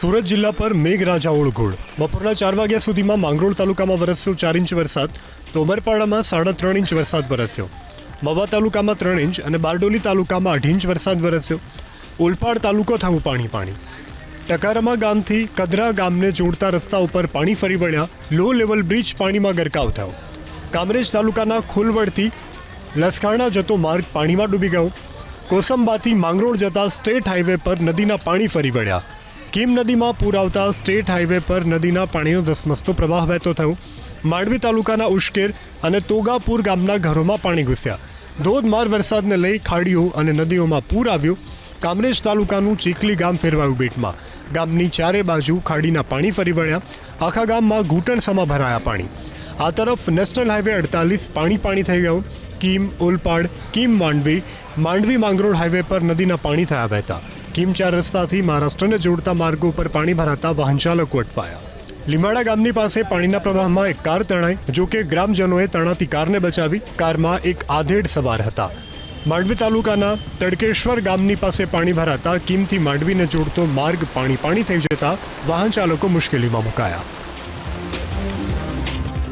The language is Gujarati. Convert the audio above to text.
સુરત જિલ્લા પર મેઘરાજા ઓળઘોળ બપોરના ચાર વાગ્યા સુધીમાં માંગરોળ તાલુકામાં વરસ્યો ચાર ઇંચ વરસાદ તો ઉમરપાડામાં સાડા ત્રણ ઇંચ વરસાદ વરસ્યો. મવા તાલુકામાં ત્રણ ઇંચ અને બારડોલી તાલુકામાં અઢી ઇંચ વરસાદ વરસ્યો. ઓલપાડ તાલુકો થયું પાણી પાણી. ટકારમા ગામથી કદરા ગામને જોડતા રસ્તા ઉપર પાણી ફરી વળ્યા. લો લેવલ બ્રિજ પાણીમાં ગરકાવ થયો. કામરેજ તાલુકાના ખોલવડથી લસકાણા જતો માર્ગ પાણીમાં ડૂબી ગયો. કોસંબાથી માંગરોળ જતા સ્ટેટ હાઈવે પર નદીના પાણી ફરી વળ્યા. કીમ નદીમાં પૂર આવતા સ્ટેટ હાઈવે પર નદીના પાણીનો ધસમસતો પ્રવાહ વહેતો થયો. માંડવી તાલુકાના ઉશ્કેર અને તોગાપુર ગામના ઘરોમાં પાણી ઘૂસ્યા. ધોધમાર વરસાદને લઈ ખાડીઓ અને નદીઓમાં પૂર આવ્યું. કામરેજ તાલુકાનું ચીખલી ગામ ફેરવાયું બેટમાં. ગામની ચારે બાજુ ખાડીના પાણી ફરી વળ્યા. આખા ગામમાં ઘૂંટણસમા ભરાયા પાણી. આ તરફ નેશનલ હાઈવે અડતાલીસ પાણી પાણી થઈ ગયું. કીમ, ઓલપાડ, કીમ માંડવી માંડવી માંગરોળ હાઈવે પર નદીના પાણી થયા વહેતા. કીમ ચાર રસ્તાથી મહારાષ્ટ્રને જોડતા માર્ગો ઉપર પાણી ભરાતા વાહન ચાલકો અટવાયા. લીમાડા ગામની પાસે પાણીના પ્રવાહમાં એક કાર તણાઈ, જો કે ગ્રામજનોએ તણાતી કારને બચાવી કારમાં એક આધેડ સવાર હતા. માંડવી તાલુકાના તડકેશ્વર ગામની પાસે પાણી ભરાતા કીમથી માંડવીને જોડતો માર્ગ પાણી પાણી થઈ જતા વાહન ચાલકો મુશ્કેલીમાં મુકાયા.